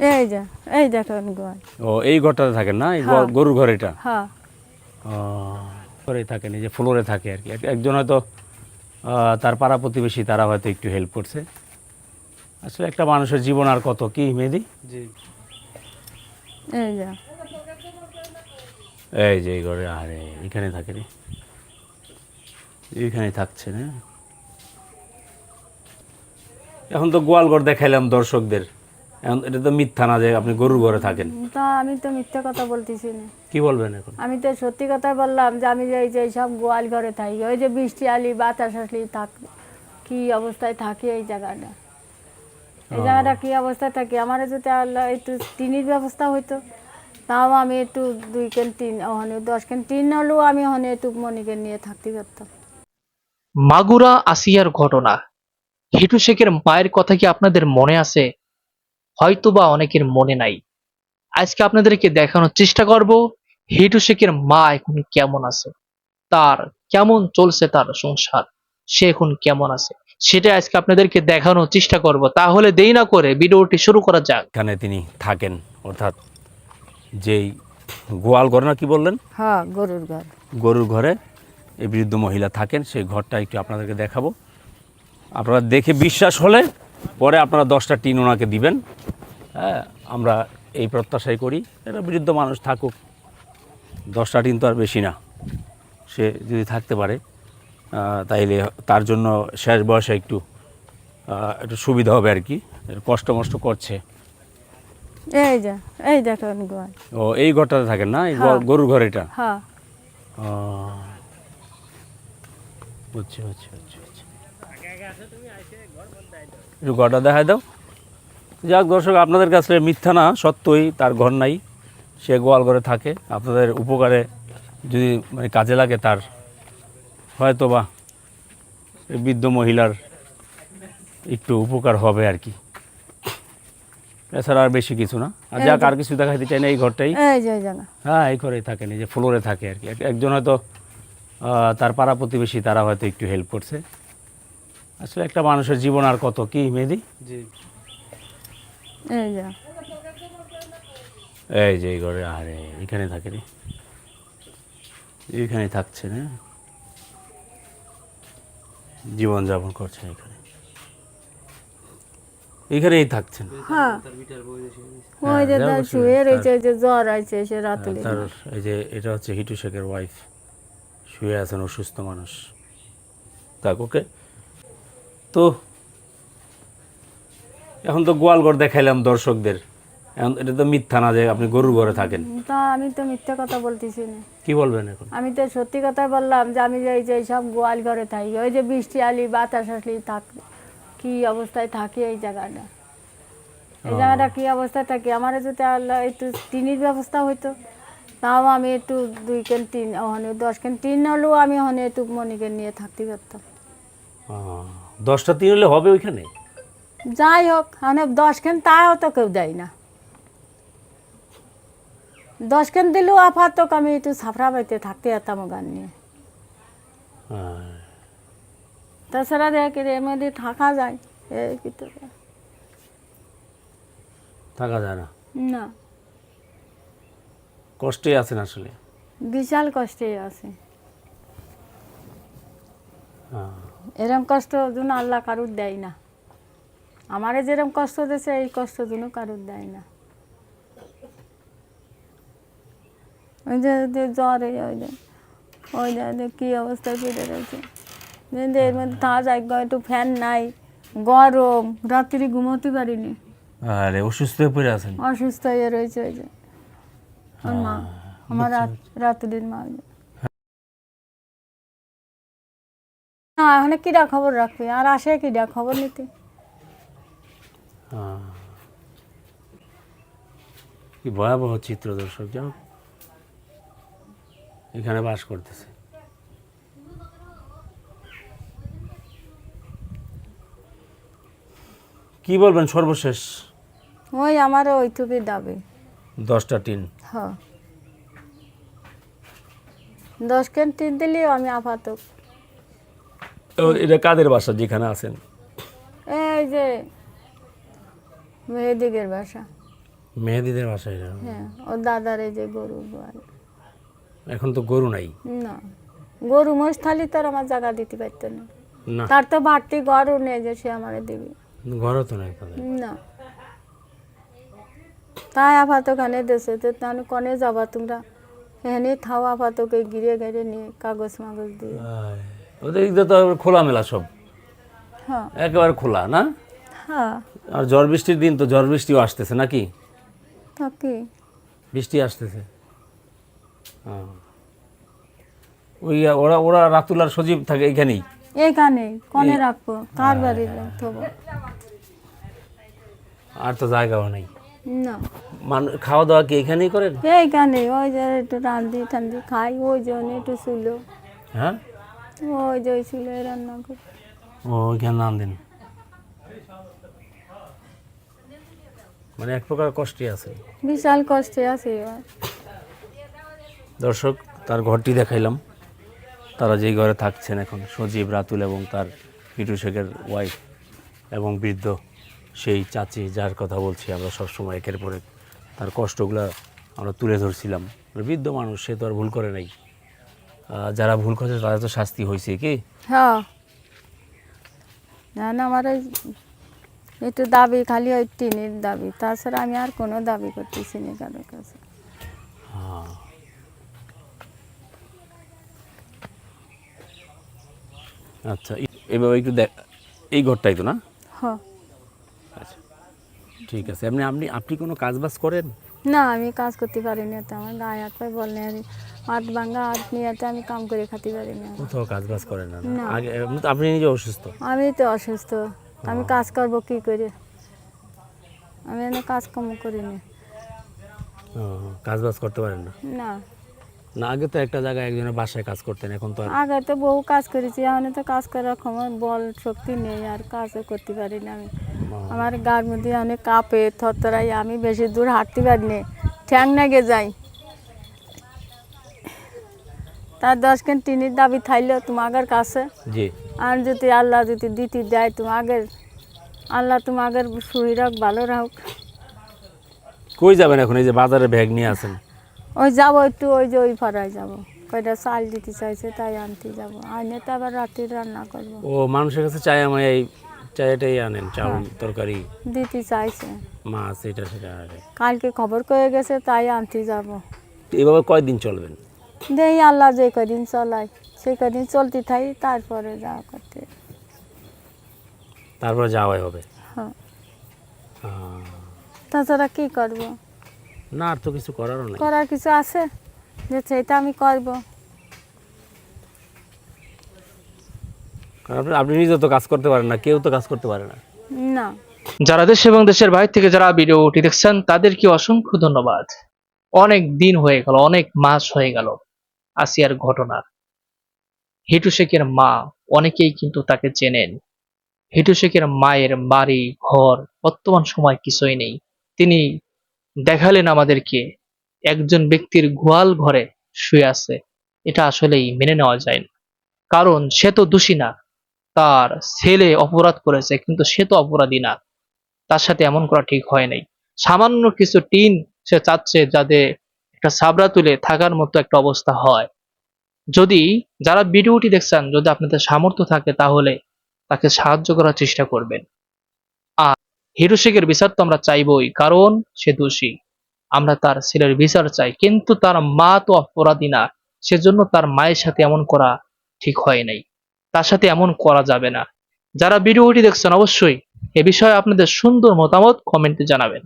এই যে এই দেখেন গোয়াল ও এই ঘরটাতে থাকেন না? এই ঘর- হ্যাঁ। গরুর ঘর এটা? হ্যাঁ। ও, ঘরে থাকেন এই যে ফ্লোরে থাকে আর কি। একজন হয়তো তার পাড়া প্রতিবেশী তারা হয়তো একটু হেল্প করছে। আসলে একটা মানুষের জীবন আর কত কি মেহেদি? জি। এই যে। এই যে এই ঘরে আরে এখানে থাকে রে। এইখানে থাকছে না। এখন তো গোয়াল ঘর দেখাইলাম দর্শকদের। এখন এটা তো মিথ্যা না যে আপনি গরুর ঘরে থাকেন। তা আমি তো মিথ্যে কথা বলতেছি না। কি বলবেন এখন? আমি তো সত্যি কথা বললাম যে আমি যে এই যে সব গোয়াল ঘরে থাকি ওই যে বৃষ্টি আলি বাতাস আসলি থাক কি অবস্থায় থাকি এই জায়গাটা? এই জায়গাটা কি অবস্থায় থাকি? আমার যদি আল্লাহ একটু টিনির ব্যবস্থা হইতো তাও আমি একটু দুই কেন তিন ওখানে দশ কেন তিন হলেও আমি ওখানে একটু মনিকে নিয়ে থাকতে পারতাম। মাগুরা আসিয়ার ঘটনা। হিটু শেখের মায়ের কথা কি আপনাদের মনে আছে? হয়তোবা অনেকের মনে নাই। আজকে আপনাদেরকে দেখানোর চেষ্টা করব হিটু শেখের মা এখন কেমন আছে? তার কেমন চলছে তার সংসার? সে এখন কেমন আছে? সেটা আজকে আপনাদেরকে দেখানোর চেষ্টা করব। তাহলে দেরি না করে ভিডিওটি শুরু করা যাক। এখানে তিনি থাকেন অর্থাৎ যেই গোয়াল ঘর না কি বললেন? হ্যাঁ গরুর ঘর। গরুর ঘরে এই বৃদ্ধ মহিলা থাকেন সেই ঘরটা একটু আপনাদেরকে দেখাবো। আপনারা দেখে বিশ্বাস হলে পরে আপনারা দশটা টিন ওনাকে দিবেন। হ্যাঁ আমরা এই প্রত্যাশাই করি। এটা বৃদ্ধ মানুষ থাকুক। দশটা টিন তো আর বেশি না। সে যদি থাকতে পারে তাইলে তার জন্য শেষ বয়সে একটু একটু সুবিধা হবে আর কি। কষ্ট মষ্ট করছে। এই যে এই দেখেন ও এই ঘরটাতে থাকেন না? এই হ্যাঁ। গরুর ঘর এটা? হ্যাঁ। বুঝছি বুঝছি বুঝছি। ঘরটা দেখায় দাও। যাক দর্শক আপনাদের কাছে মিথ্যা না সত্যই তার ঘর নাই। সে গোয়াল ঘরে থাকে। আপনাদের উপকারে যদি মানে কাজে লাগে তার হয়তো বা বৃদ্ধ মহিলার একটু উপকার হবে আর কি। এছাড়া আর বেশি কিছু না। আর যাক আর কিছু দেখাইতে চাই না এই ঘরটাই। হ্যাঁ এই ঘরেই থাকেন এই যে ফ্লোরে থাকে আর কি। একজন হয়তো তার পাড়া প্রতিবেশী তারা হয়তো একটু হেল্প করছে। আসলে একটা মানুষের জীবন আর কত? কি মেহেদি? জি। এই যে। এই যে এই ঘরে আরে এখানে থাকে রে। এইখানে থাকছে না। জীবনযাপন করছেন এখানে। এইখানেই থাকছেন হ্যাঁ। ওই যে যাও শুয়ে রয়েছে যে জ্বর আছে সে রাতুলে তার এই যে এটা হচ্ছে হিটু শেখের ওয়াইফ শুয়ে আছেন অসুস্থ মানুষ। তাক ওকে তো এখন তো গোয়ালঘর দেখাইলাম দর্শকদের। এখন এটা তো মিথ্যা না যে আপনি গরুর ঘরে থাকেন। তা আমি তো মিথ্যে কথা বলতেছি না। কি বলবেন এখন? আমি তো সত্যি কথা বললাম যে আমি এই যে সব গোয়াল ঘরে থাকি ওই যে বৃষ্টি আলি বাতাস আসলি থাক কি অবস্থায় থাকি এই জায়গাটা? এই জায়গাটা কি অবস্থায় থাকি? আমার যদি আল্লাহ একটু টিনির ব্যবস্থা হইতো তাও আমি একটু দুই কেন তিন ওখানে দশ কেন তিন হলেও আমি ওখানে একটু মনিকে নিয়ে থাকতে পারতাম। দশটা তিন হলে হবে ওইখানে? যাই হোক মানে দশ কেন তাও তো কেউ দেয় না। দশ কেন দিলেও আপাতত আমি একটু সাফরা বাড়িতে থাকতে যেতাম গান নিয়ে। হ্যাঁ। তাছাড়া দেখে এর মধ্যে থাকা যায় এই ভিতরে থাকা যায় না? না। কষ্টে আছেন আসলে? বিশাল কষ্টে আছে। হ্যাঁ। এরম কষ্ট যেন আল্লাহ কারুর দেয় না। আমারে যেরকম কষ্ট দিয়েছে এই কষ্ট যেন কারুর দেয় না। ওই যে জ্বর ওই যে ওই যে কী অবস্থায় পড়ে রয়েছে এর মধ্যে থাকা যায় একটু ফ্যান নাই গরম রাত্রি ঘুমোতে পারিনি। আরে অসুস্থ হয়ে পড়ে আছেন? অসুস্থ হয়ে রয়েছে ওই যে। আমার মা আমার রাত্রির মা না এখন কিরা খবর রাখবে? আর আসে কিরা খবর নিতে? হ্যাঁ। কি ভয়াবহ চিত্র দর্শক যাও এখানে বাস করতেছে। কি বলবেন সর্বশেষ? ওই আমারও ওইটুকুই দাবি। দশটা টিন। হ্যাঁ। দশ কেন তিন দিলেও আমি আপাতত এটা কাদের বাসা যেখানে আছেন? এই যে মেহেদিকের বাসা। মেহেদিদের বাসায় না হ্যাঁ ওর দাদার এই যে গরু গোয়াল। এখন তো গরু নাই? না গরু মোষ থালি তোর আমার জায়গা দিতে পারতো না। না। তার তো বাড়তি ঘরও নেই যে সে আমারে দিবি। ঘরও তো নাই। না। তাই আপাতত খানে দেশে তো তাহলে কনে যাবা তোমরা? এখানে থাও আপাতকে গিরে গিরে নিয়ে কাগজ মাগজ দিয়ে। ওদের তো খোলামেলা সব। হ্যাঁ। একেবারে খোলা না? হ্যাঁ। আর ঝড় বৃষ্টির দিন তো ঝড় বৃষ্টিও আসতেছে নাকি? বৃষ্টি আসতেছে। হ্যাঁ। ওই ওরা ওরা রাতুল আর সজীব থাকে এখানেই এইখানে কনে রাখব কার বাড়ি থবো আর তো জায়গাও নেই। না। মানুষ খাওয়া দাওয়া কি এখানেই করেন? এইখানে ওই যে একটু রান্ধি টান্ধি খাই ওই জন্য একটু ছিল হ্যাঁ? ওই যে ছিল রান্না করে। ও ওইখানে দিন। মানে এক প্রকার কষ্টে আছে। বিশাল কষ্টে আছে দর্শক তার ঘরটি দেখাইলাম। তারা যেই ঘরে থাকছেন এখন সজীব রাতুল এবং তার পিটু শেখের ওয়াইফ এবং বৃদ্ধ সেই চাচি যার কথা বলছি আমরা সবসময় একের পর তার কষ্টগুলো আমরা তুলে ধরছিলাম। বৃদ্ধ মানুষ সে তো আর ভুল করে নাই। যারা ভুল করেছে তাদের তো শাস্তি হয়েছে কি? হ্যাঁ। না না আমার ওই একটু দাবি খালি ওই টিনের দাবি। তাছাড়া আমি আর কোনো দাবি করতেছি না কারোর কাছে। হ্যাঁ। আচ্ছা এভাবে একটু দেখ এই ঘরটাই তো না? হ আচ্ছা ঠিক আছে। আপনি আপনি আপনি কোনো কাজ বাজ করেন? না আমি কাজ করতে পারি না তো আমার গায়ে হাত পায়ে বল নেই হাত ভাঙ্গা হাত নিয়ে তো আমি কাম করে খাতে পারি না কোথাও কাজ বাজ করেন না না। আগে আপনি নিজে অসুস্থ? আমি তো অসুস্থ আমি কাজ করব কি করে? আমি এনে কাজ কম করি না কাজ বাজ করতে পারেন না? না। না আগে তো একটা জায়গায় একজনের বাসায় কাজ করতেন এখন তো আগে তো বহু কাজ করেছি এখন তো কাজ করার ক্ষমতা বল শক্তি নেই আর কাজও করতে পারি না আমি। আমার গার মধ্যে অনেক কাঁপে থরথরাই আমি বেশি দূর হাঁটতে পারি না ঠ্যাং নাগে যাই তার দশ কেন টিনির দাবি থাইলো তোমাদের কাছে। জি। আর যদি আল্লাহ যদি দিতে দেয় তোমাদের আল্লাহ তোমাদের শরীর হোক ভালো রাখুক কই যাবেন এখন? এই যে বাজারে ব্যাগ নিয়ে আছেন। ওই যাব একটু ওই যে ওই পাড়ায় যাব। কয়টা চাল দিতে চাইছে তাই আনতে যাব। আনে তো আবার রাতে রান্না করব। ও মানুষের কাছে চায় আমি এই চায়টাই আনেন চাউল তরকারি। দিতে চাইছে। মাছ এটা সেটা আরে। কালকে খবর করে গেছে তাই আনতে যাব। এভাবে কয়দিন চলবেন? দেই আল্লাহ যে কদিন চলায় সে কদিন চলতে থাকি তারপরে যাওয়া করতে। তারপরে যাওয়াই হবে? হ্যাঁ। তাছাড়া কি করব? না আর তো কিছু করারও নেই। করার কিছু আছে? যে সেটা আমি করব। কারণ আপনি- নিজে তো কাজ করতে পারেন না কেউ তো কাজ করতে পারে না। না। যারা দেশ এবং দেশের বাইরে থেকে যারা ভিডিওটি দেখছেন তাদেরকে অসংখ্য ধন্যবাদ। অনেক দিন হয়ে গেল অনেক মাস হয়ে গেল আসিয়ার ঘটনা হিটু শেখের মা অনেকেই কিন্তু তাকে চেনেন। হিটু শেখের মায়ের বাড়ি ঘর বর্তমান সময় কিছুই নেই। তিনি দেখালেন আমাদেরকে একজন ব্যক্তির গোয়াল ঘরে শুয়ে আছে। এটা আসলেই মেনে নেওয়া যায় না। কারণ সে তো দোষী না। তার ছেলে অপরাধ করেছে, কিন্তু সে তো অপরাধী না। তার সাথে এমন করা ঠিক হয় নাই। সামান্য কিছু টিন সে চাচ্ছে যাতে একটা সাবরা তুলে থাকার মতো একটা অবস্থা হয়। যদি যারা ভিডিওটি দেখছেন, যদি আপনাদের সামর্থ্য থাকে, তাহলে তাকে সাহায্য করার চেষ্টা করবেন। আর হিরুশেখের বিচার তো আমরা চাইবই, কারণ সে দোষী। আমরা তার ছেলের বিচার চাই, কিন্তু তার মা তো অপরাধী না। সেজন্য তার মায়ের সাথে এমন করা ঠিক হয় নাই। তার সাথে এমন করা যাবে না। যারা ভিডিওটি দেখছেন, অবশ্যই এ বিষয়ে আপনাদের সুন্দর মতামত কমেন্টে জানাবেন।